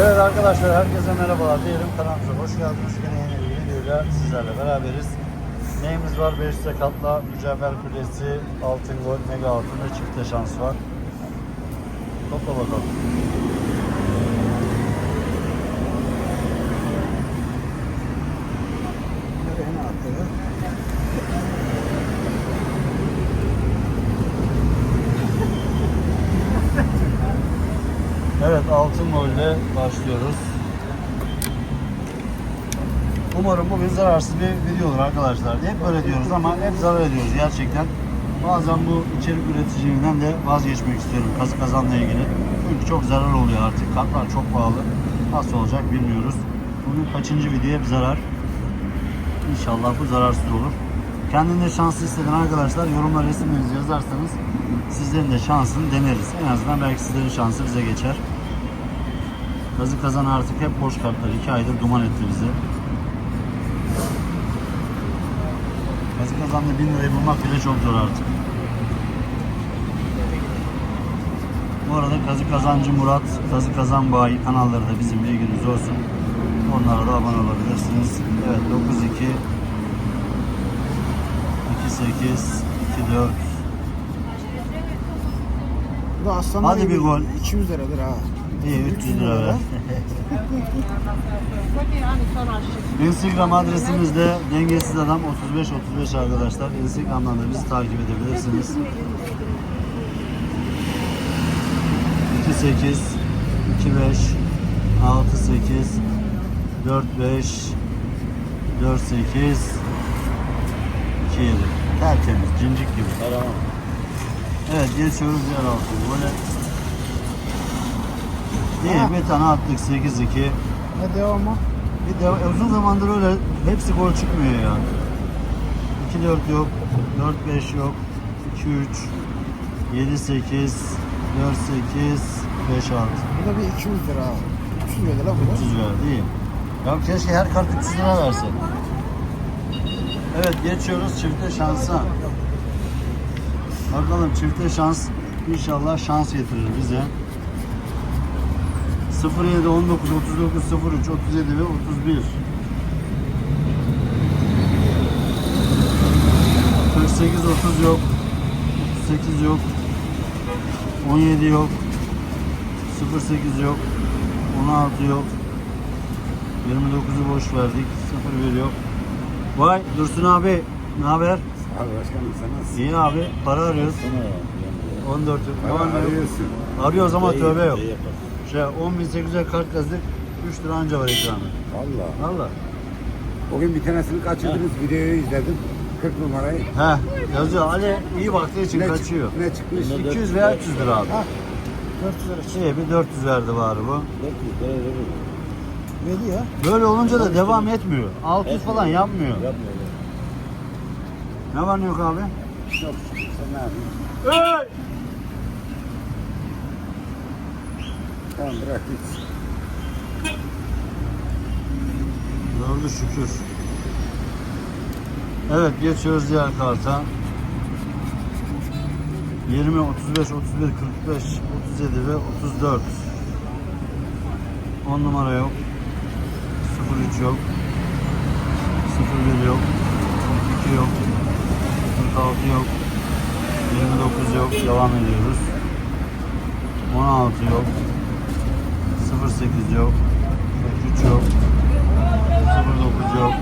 Evet arkadaşlar herkese merhabalar diyelim kanalımıza hoş geldiniz. Yine yeni bir videoyla sizlerle beraberiz. Neyimiz var? 500 katla mücevher kulesi, altın gol, mega altın ve çifte şans var. Topla bakalım. En altta. Evet golle başlıyoruz. Umarım bugün zararsız bir video olur arkadaşlar. Hep böyle diyoruz ama hep zarar ediyoruz gerçekten. Bazen bu içerik üreticiliğinden de vazgeçmek istiyorum kazı kazanla ilgili. Çünkü çok zarar oluyor artık. Kartlar çok pahalı. Nasıl olacak bilmiyoruz. Bugün kaçıncı videoya bir zarar. İnşallah bu zararsız olur. Kendinde şanslı hisseden arkadaşlar yorumlara resimlerinizi yazarsanız sizlerin de şansını deneriz. En azından belki sizlerin şansı bize geçer. Kazı kazan artık hep boş kartlar. iki aydır duman etti bizi. Kazı kazanla 1000 lirayı bulmak bile çok zor artık. Bu arada Kazı Kazancı Murat, Kazı Kazan Bayi kanalları da bizim bilginiz olsun. Onlara da abone olabilirsiniz. Evet 92 28 24 Bu aslan Hadi bir gol. 200 liradır ha. İyi 300 lira ver. Instagram adresimizde dengesiz adam 35 35 arkadaşlar. Instagram'dan da bizi takip edebilirsiniz. 28 25 68 45 48 27 Tertemiz, cincik gibi. Evet, geçiyoruz yer altı. Böyle Ha. İyi bir tane attık 8-2. Ne devamı? Bir de uzun zamandır öyle hepsi gol çıkmıyor ya. 2-4 yok, 4-5 yok, 2-3, 7-8, 4-8, 5-6. Bu da bir 200 lira ha. 300 lira bu da. 300 verdi iyi. Ya keşke her kart 300 lira verse. Evet geçiyoruz çifte şansa. Bakalım çifte şans inşallah şans getirir bize. 07 19 39 03 37 ve 31 48 30 yok. 38 yok. 17 yok. 08 yok. 16 yok. 29'u boş verdik. 01 yok. Vay Dursun abi ne haber? Abi başkanım sen nasılsın? İyi abi para arıyoruz. 14 yok. Arıyoruz ama tövbe yok. Şey 10.800'e kart kazdık 3 lira anca var ikramı. Valla. Valla. Bugün bir tanesini kaçırdınız videoyu izledim. 40 numarayı. He yazıyor Ali iyi baktığı için Ne, kaçıyor. ne çıkmış? 200 veya 300 lira abi. Ha. 400 lira çıktı. İyi bir 400 verdi bari bu. Verdi ya. Böyle olunca da devam etmiyor. 600 falan yapmıyor. Ne var ne yok abi? Çok şükür. Sen ne yapıyorsun? Tamam bırak git. Gördü şükür. Evet geçiyoruz diğer karta. 20, 35, 31, 45, 37 ve 34. 10 numara yok. 03 yok. 01 yok. 2 yok. 46 yok. 29 yok. Devam ediyoruz. 16 yok. 08 yok. 43 yok. 09 yok.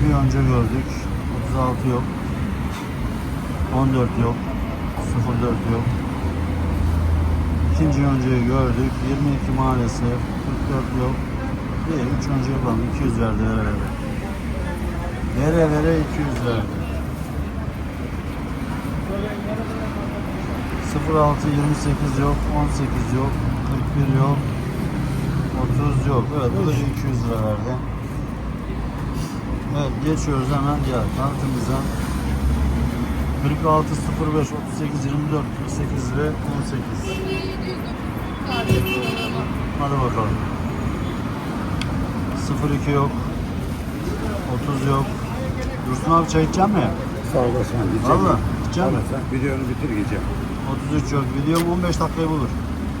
Bir önce gördük. 36 yok. 14 yok. 04 yok. İkinci önceyi gördük. 22 maalesef. 44 yok. Bir üç önce yapalım. 200 verdi vere vere. Vere vere 200 verdi. 06 28 yok. 18 yok. 41 yok. 30 yok. Evet bu da 200 lira verdi. Evet geçiyoruz hemen diğer kartımıza. 46 05 38 24 48 ve 18. Hadi bakalım. 02 yok. 30 yok. Dursun abi çay içecek mi? Sağ ol başkanım. gideceğim. Valla içecek mi? Videonu bitir gideceğim. 33 yok. Videom 15 dakikayı bulur.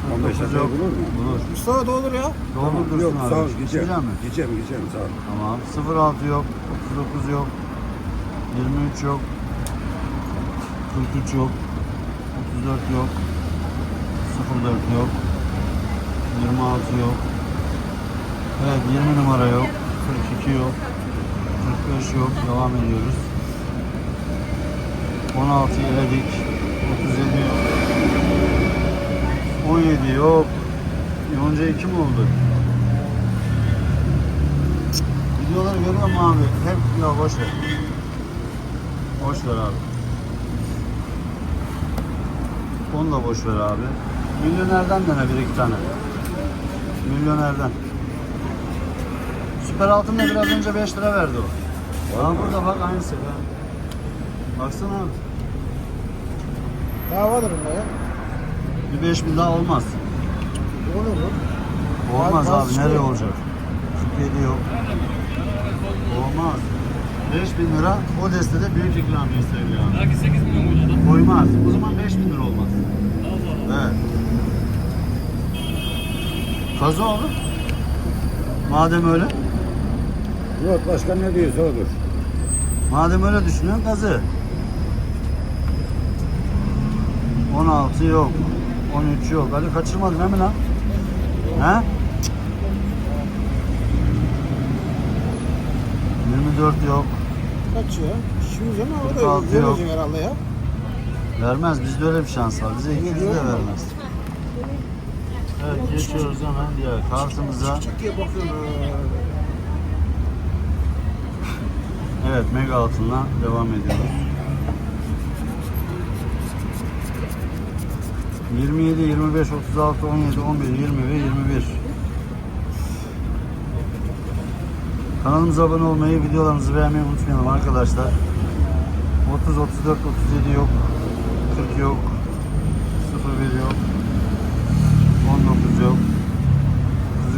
15 49 dakika yok. bulur mu? Bulur. Mustafa da olur ya. Doldur dursun Yok sağ ol gideceğim. İçmeyecek mi? Gideceğim gideceğim sağ ol. Tamam. 06 yok. 39 yok. 23 yok. 43 yok. 34 yok. 04 yok. 26 yok. Evet 20 numara yok. 42 yok. 45 yok. Devam ediyoruz. 16 eledik. 37 yok. 17 yok. Yonca 2 mi oldu? Videoları görüyor musun abi? Hep ya boş ver. Boş ver abi. Onu da boş ver abi. Milyonerden dene bir iki tane. Milyonerden. Süper altında biraz önce 5 lira verdi o. Aa burada bak aynısı. Ha. Baksana abi. Daha vardır bunda ya. Bir 5000 daha olmaz. Olur mu? Olmaz Bazı abi nereye olacak? Türkiye'de yok. Olmaz. 5000 lira o destede büyük ikramiye abi. Belki 8 milyon koydu adam. Koymaz. O zaman 5000 lira olmaz. Evet. Kaza olur. Madem öyle. Yok başkan ne diyorsa odur. Madem öyle düşünüyorsun kazı. 16 yok. 13 yok. Hadi kaçırmadın değil mi lan? He? 24 yok. Kaç ya? İşimiz ama o 46 da yok. verecek herhalde ya. Vermez. Bizde öyle bir şans var. Bize 200 de vermez. Evet geçiyoruz hemen diğer kartımıza. Diye bakıyorum. Evet mega altından devam ediyoruz. 27, 25, 36, 17, 11, 20 ve 21. Kanalımıza abone olmayı, videolarımızı beğenmeyi unutmayalım arkadaşlar. 30, 34, 37 yok. 40 yok. 01 yok. 19 yok.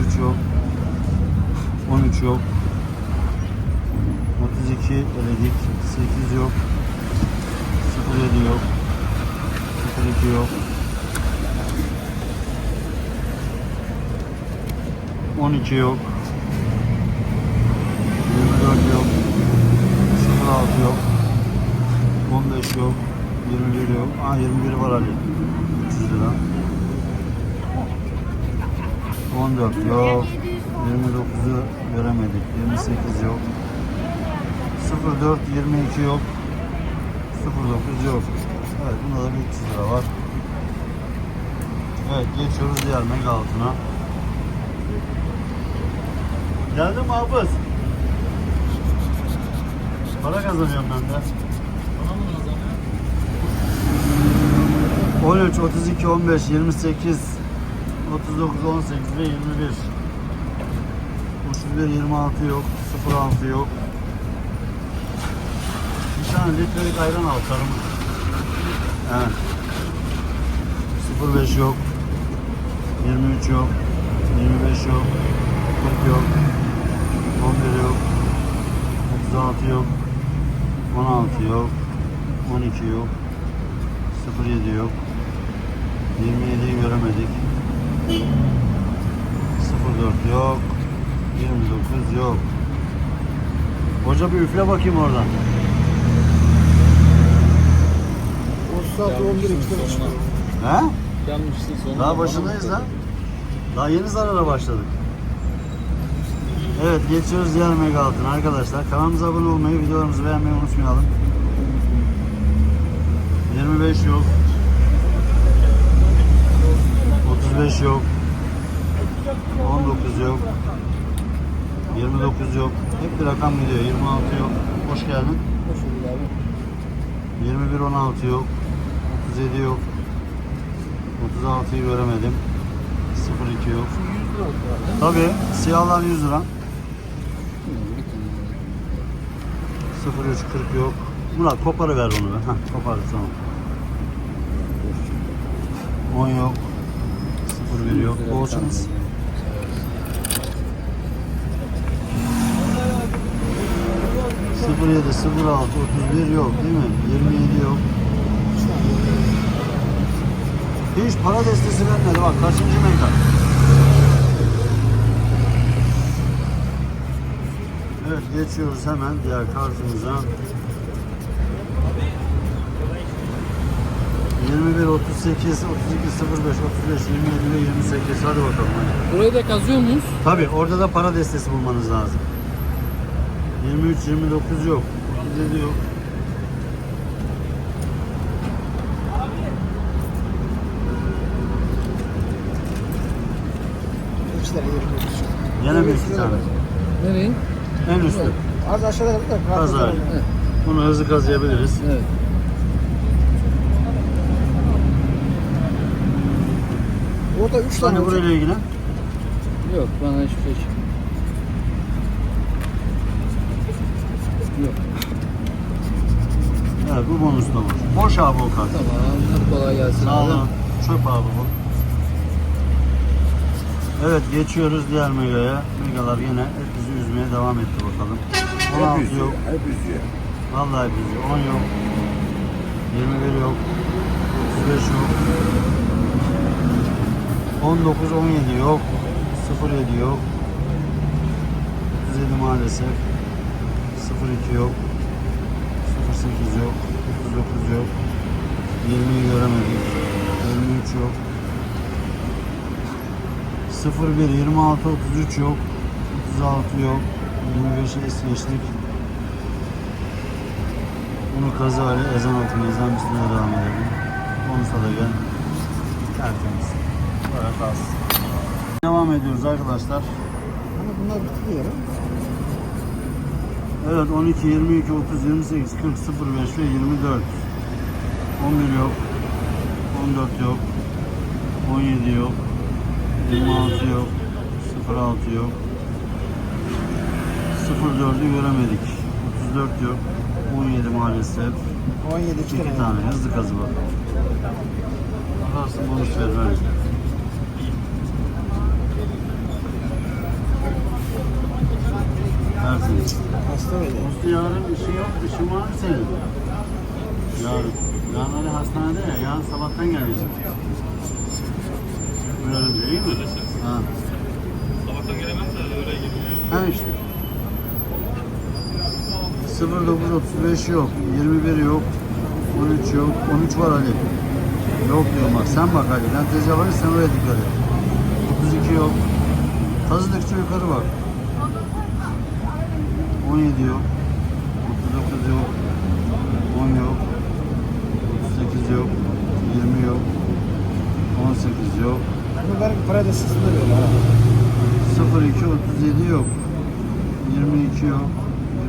33 yok. 13 yok. 32 eledik. 8 yok. 07 yok. 02 yok. 12 yok. 24 yok. 06 yok. 15 yok. 21 yok. Aa 21 var Ali. 300 lira. 14 yok. 29'u göremedik. 28 yok. 04 22 yok. 09 yok. Evet bunda da bir 300 lira var. Evet geçiyoruz diğer mega altına. Geldi mi hafız? Para kazanıyorum ben de. 13, 32, 15, 28, 39, 18 ve 21. 31, 26 yok, 06 yok. Bir tane litrelik ayran al karım. Evet. 05 yok. 23 yok. 25 yok. 40 yok. 11 yok. 36 yok. 16 yok. 12 yok. 07 yok. 27'yi göremedik. 04 yok. 29 yok. Hoca bir üfle bakayım oradan. 36 11 iki tane çıkıyor. He? Yanmışsın sonra. Daha başındayız lan. Daha yeni zarara başladık. Evet geçiyoruz diğer mega altın arkadaşlar. Kanalımıza abone olmayı, videolarımızı beğenmeyi unutmayalım. 25 yok. 35 yok. 19 yok. 29 yok. Hep bir rakam gidiyor. 26 yok. Hoş geldin. Hoş bulduk abi. 21 16 yok. 37 yok. 36'yı göremedim. 02 yok. 100 lira oldu abi. Tabii siyahlar 100 lira. 03 40 yok. Murat koparı ver onu be. Heh, koparı tamam. 10 yok. 01 yok. Bolsunuz. Sıfır yedi, sıfır altı, otuz bir yok değil mi? Yirmi yedi yok. Hiç para destesi vermedi bak kaçıncı mega. Evet geçiyoruz hemen diğer kartımıza. 21, 38, 32, 05, 35, 27 ve 28 hadi bakalım. hadi. Burayı da kazıyor muyuz? Tabi orada da para destesi bulmanız lazım. 23, 29 yok. 37 yok. Yine bir iki tane. Nereye? En üstte. Az aşağıda kaldı da. Kaz hali. Evet. Bunu hızlı kazıyabiliriz. Evet. Orada 3 tane Hani olacak. burayla ilgilen. Yok bana hiçbir şey çıkmıyor. Yok. Evet bu bonus da var. Boş abi o kart. Tamam. Kolay gelsin. Sağ olun. Çöp abi bu. Evet geçiyoruz diğer megaya. Megalar yine üzmeye devam etti bakalım. 16 Hep üzüyor. yok. Hep üzüyor. Vallahi bizi 10 yok. 21 yok. 35 yok. 19 17 yok. 07 yok. 37 maalesef. 02 yok. 08 yok. 39 yok. 20'yi göremedik. 23 yok. 01 26 33 yok. 36 yok. 25'i es geçtik. Bunu kaza ile ezan okumaya ezan bismillah devam edelim. Konusa da gel. Tertemiz. Böyle kalsın. Devam ediyoruz arkadaşlar. Ama bunlar bitti ya. Evet 12, 22, 30, 28, 40, 05 ve 24. 11 yok. 14 yok. 17 yok. 26 yok. 06 yok. 04'ü göremedik. 34 yok. 17 maalesef. 17 2 İki tane. tane hızlı kazı bak. Bakarsın bonus vermez. Tertemiz. Hasta öyle. Usta yarın işi yok, işin var mı senin? Yarın. Yarın Ali hastanede ya, yarın sabahtan. Böyle önce iyi mi? Ha. Sabahtan gelemem de öyle gibi. Ha işte. 0935 yok, 21 yok, 13 yok, 13 var Ali. Yok diyorum bak, sen bak Ali, ben tezgah varım, sen oraya dikkat et. 32 yok. Kazıdıkça yukarı bak. 17 yok, 39 yok, 10 yok, 38 yok, 20 yok, 18 yok, Bu benim para destesinde böyle ha. 02 37 yok. 22 yok.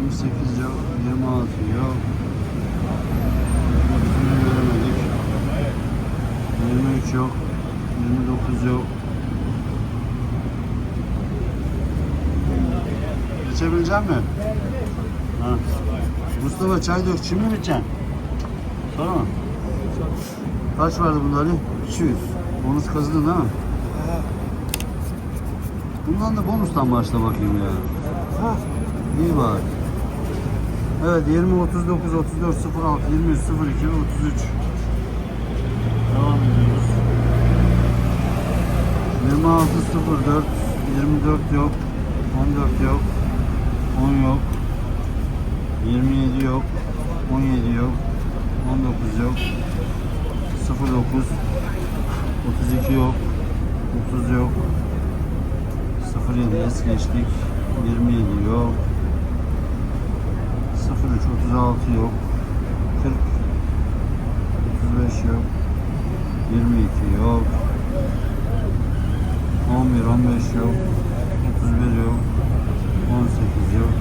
28 yok. 26 yok. 30'unu göremedik. 23 yok. 29 yok. Geçebilecek mi? Ha. Mustafa çay dök. Şimdi mi içeceksin? Sonra mı? Kaç vardı bunları? 200. Bonus kazıdın değil mi? Bundan da bonustan başla bakayım ya. Ha. İyi bak. Evet 20, 39, 34, 06, 23, 02 ve 33. Devam ediyoruz. 26, 04, 24 yok. 14 yok. 10 yok. 27 yok. 17 yok. 19 yok. 09, 32 yok. 30 yok. 07 es geçtik. 27 yok. 03 36 yok. 40 35 yok. 22 yok. 11 15 yok. 31 yok. 18 yok.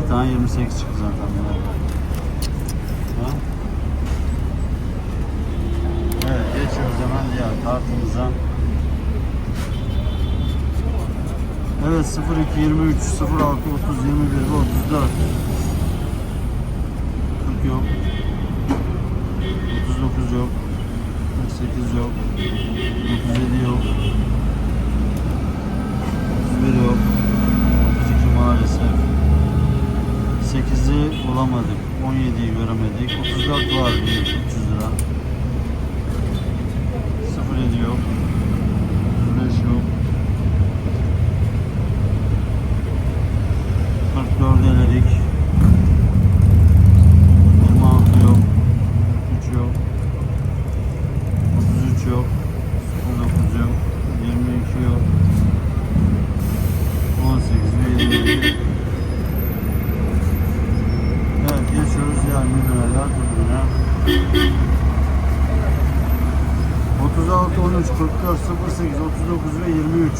2 tane 28 çıktı zaten. Ha? Evet geçiyoruz hemen diğer kartımıza. Evet 02 23 06 30 21 ve 34 40 yok. 39 yok. 48 yok. 37 yok. 31 yok. 32 maalesef. 8'i bulamadık. 17'yi göremedik. 34 var 300 lira 44, 08, 39 ve 23.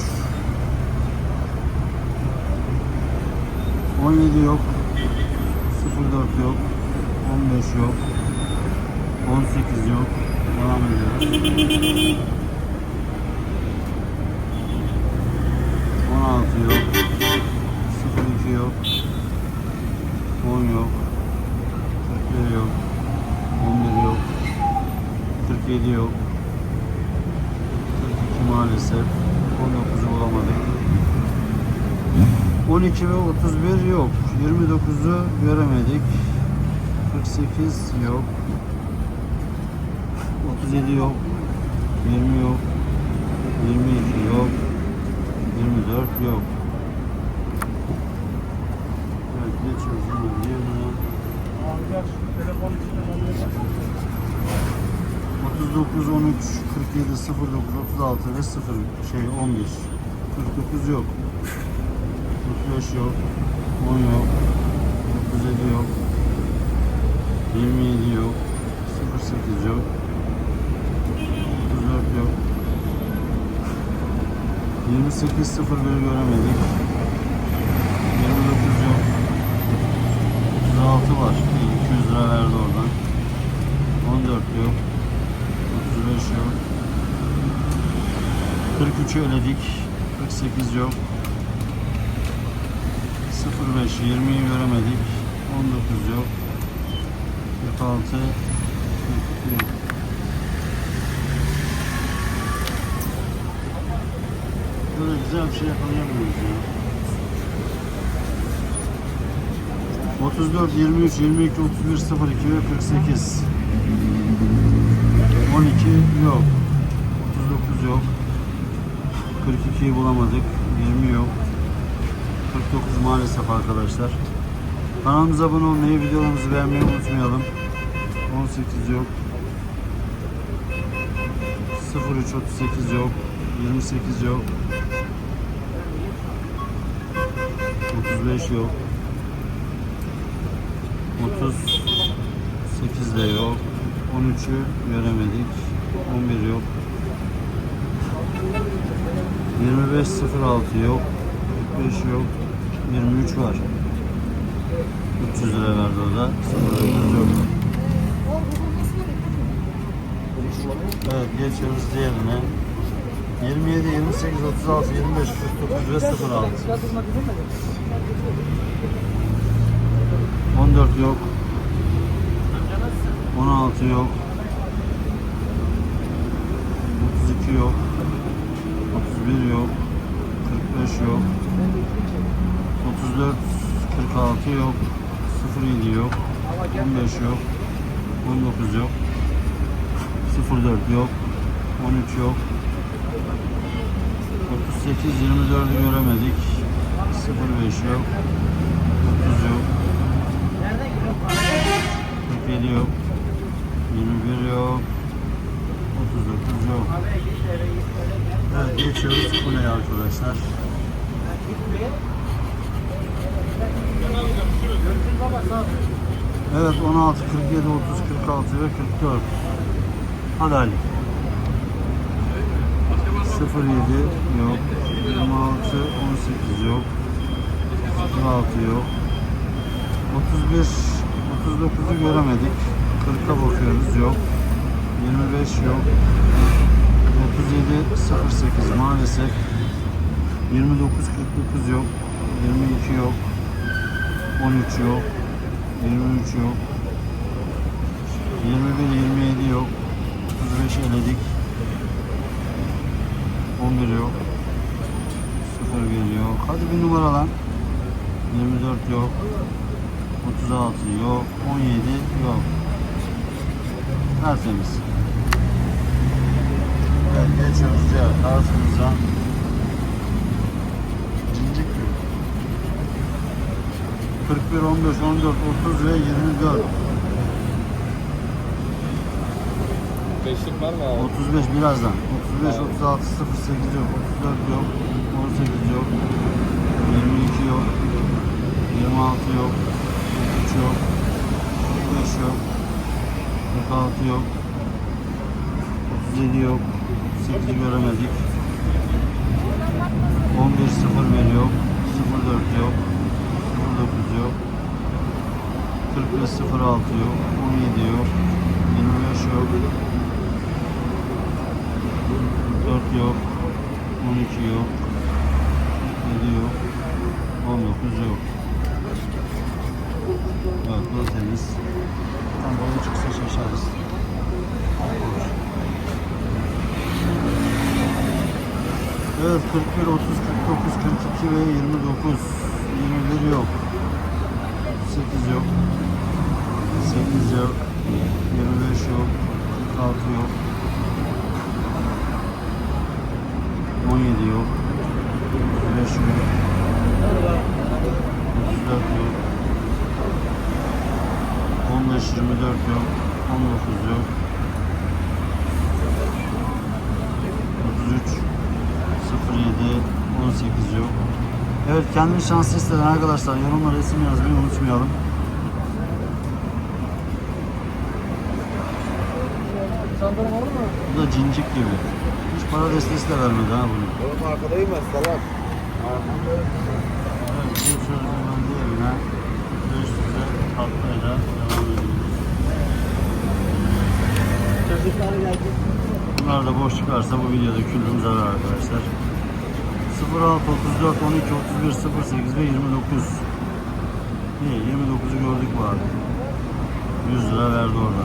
17 yok. 04 yok. 15 yok. 18 yok. Devam ediyoruz. 16 yok. 02 yok. 10 yok. 41 yok. 11 yok. 47 yok. 42 maalesef. 19'u bulamadık. 12 ve 31 yok. 29'u göremedik. 48 yok. 37 yok. 20 yok. 22 yok. 24 yok. Evet geçiyoruz hemen yerine. 39, 13, 47, 09, 36 ve 0 şey 11. 49 yok. 45 yok. 10 yok. 37 yok. 27 yok. 08 yok. 34 yok. 28 01 göremedik. 29 yok. 36 var. 200 lira verdi oradan. 14 yok. 35 yok. 43'ü eledik. 48 yok. 05 20'yi göremedik. 19 yok. 46 42 yok. Böyle güzel bir şey yakalayamıyoruz ya. 34, 23, 22, 31, 02 ve 48. 12 yok. 39 yok. 42'yi bulamadık. 20 yok. 49 maalesef arkadaşlar. Kanalımıza abone olmayı, videolarımızı beğenmeyi unutmayalım. 18 yok. 03 38 yok. 28 yok. 35 yok. 38 de yok. 13'ü göremedik. 11 yok. 25.06 yok. 45 yok. 23 var. 300 lira verdi o da. 09 yok. Evet geçiyoruz diğerine. 27, 28, 36, 25, 49 ve 06. 14 yok. 16 yok. 32 yok. 31 yok. 45 yok. 34 46 yok. 07 yok. 15 yok. 19 yok. 04 yok. 13 yok. 38 24'ü göremedik. 05 yok. 30 yok. 47 yok. 21 yok. 39 yok. Evet geçiyoruz kuleye arkadaşlar. Evet 16, 47, 30, 46 ve 44. Hadi Ali. 07 yok. 26, 18 yok. 06 yok. 31, 39'u göremedik. 40'a bakıyoruz yok. 25 yok. 37 08 maalesef. 29 49 yok. 22 yok. 13 yok. 23 yok. 21 27 yok. 35 eledik. 11 yok. 01 yok. Hadi bir numara lan. 24 yok. 36 yok. 17 yok. Tertemiz. Evet geçiyoruz diğer karşımıza. İkinci köy. 41, 15, 14, 30 ve 24. Beşlik var mı abi? 35 birazdan. 35, 36, 08 yok. 34 yok. 18 yok. 22 yok. 26 yok. 3 yok. 5 yok. 46 yok. 37 yok. 18'i göremedik. 11 0 1 yok. 04 yok. 09 yok. 45 06 yok. 17 yok. 25 yok. 44 yok. 12 yok. 7 yok. 19 yok. Evet bu temiz. Tam balığı çıksa şaşarız. Evet 41, 30, 49, 42 ve 29. 21 yok. 8 yok. 8 yok. 25 yok. 46 yok. 17 yok. 25 yok. 34 yok. 15, 24 yok. 19 yok. 33, 07, 18 yok. Evet kendi şans listeden arkadaşlar yorumlara isim yazmayı unutmayalım. Bu da cincik gibi. Hiç para destesi de vermedi ha bunu. Oğlum arkadayım ben salak. Evet, bir sözümün diğerine 500'e tatlıyla devam ediyoruz. Çocuklar geldi. Bunlar da boş çıkarsa bu videoda küllüm zarar arkadaşlar. 06, 34, 12, 31, 08 ve 29. İyi 29'u gördük bu abi. 100 lira verdi orada.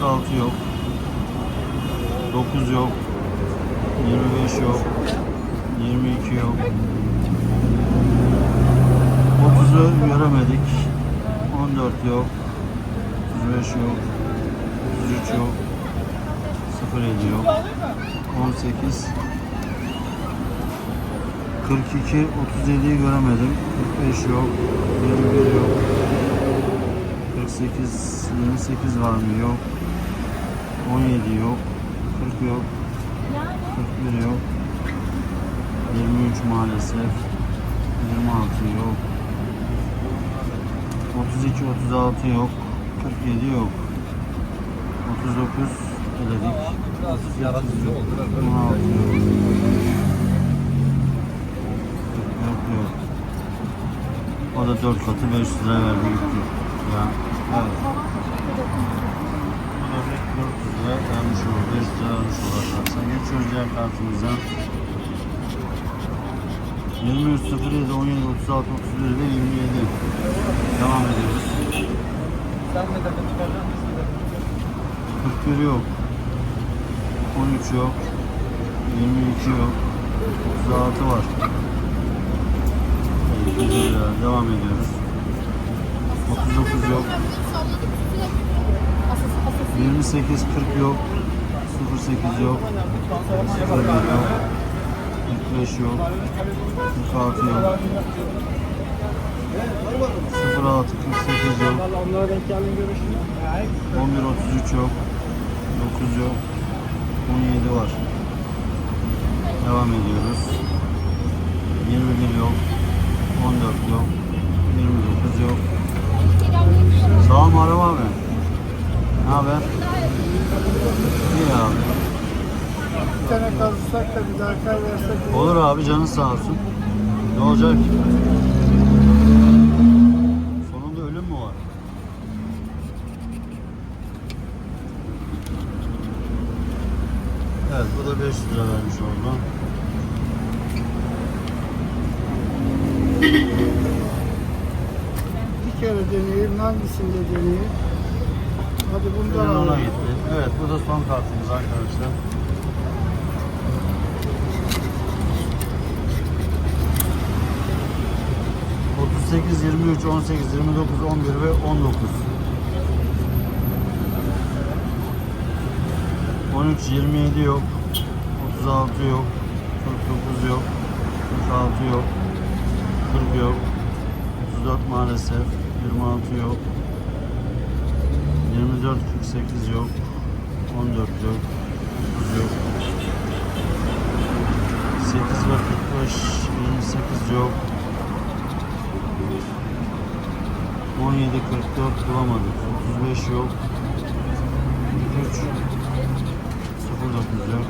46 yok. 9 yok. 25 yok. 22 yok. 30'u göremedik. 14 yok. 35 yok. 33 yok. 07 yok. 18 42 37'yi göremedim. 45 yok. 21 yok. 48 28 var mı? Yok. 17 yok. 40 yok. 41 yok. 23 maalesef. 26 yok. 32 36 yok. 47 yok. 39 eledik. 16 yok. Yok yok. O da 4 katı 500 lira verdi gitti. Ya. Evet. Bu da bir 400 lira vermiş olur. 500 lira vermiş olur arkadaşlar. Geçiyoruz diğer kartımıza. 23 07 17 36 31 ve 27 devam ediyoruz. Sen de takım çıkaracak mısın? 41 yok. 13 yok. 22 yok. 36 var. Devam ediyoruz. 39 yok. 28 40 yok. 08 yok. 01 yok. 45 yok. 46 yok. 06 48 yok. Onlara denk geldin görüşürüz. 11 33 yok. 9 yok. 17 var. Devam ediyoruz. 21 yok. 14 yok. 29 yok. Sağ ol Muharrem abi. Ne haber? İyi abi. Bir tane kazısak da bir daha kayversek. Olur abi canın sağ olsun. Ne olacak ki? Sonunda ölüm mü var? Evet bu da 500 lira vermiş oldu. Bir kere deneyeyim. Hangisinde deneyeyim? Hadi bundan Ürün ona alalım. gitti. Evet bu da son kartımız arkadaşlar. ...38, 23, 18, 29, 11 ve 19. 13, 27 yok. 36 yok. 49 yok. 46 yok. 40 yok. 34 maalesef. 26 yok. 24 48 yok. 14 yok. 9 yok. 8 ve 45 28 yok. 17 44 bulamadık. 35 yok. 43 09 yok.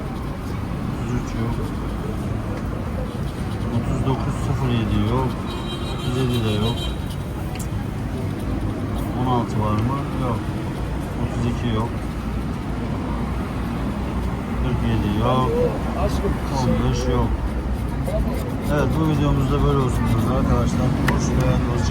0907 yok. 37 de yok. 16 var mı? Yok. 32 yok. 47 yok. 15 yok. Evet bu videomuzda böyle olsun arkadaşlar. Hoş beğendiğiniz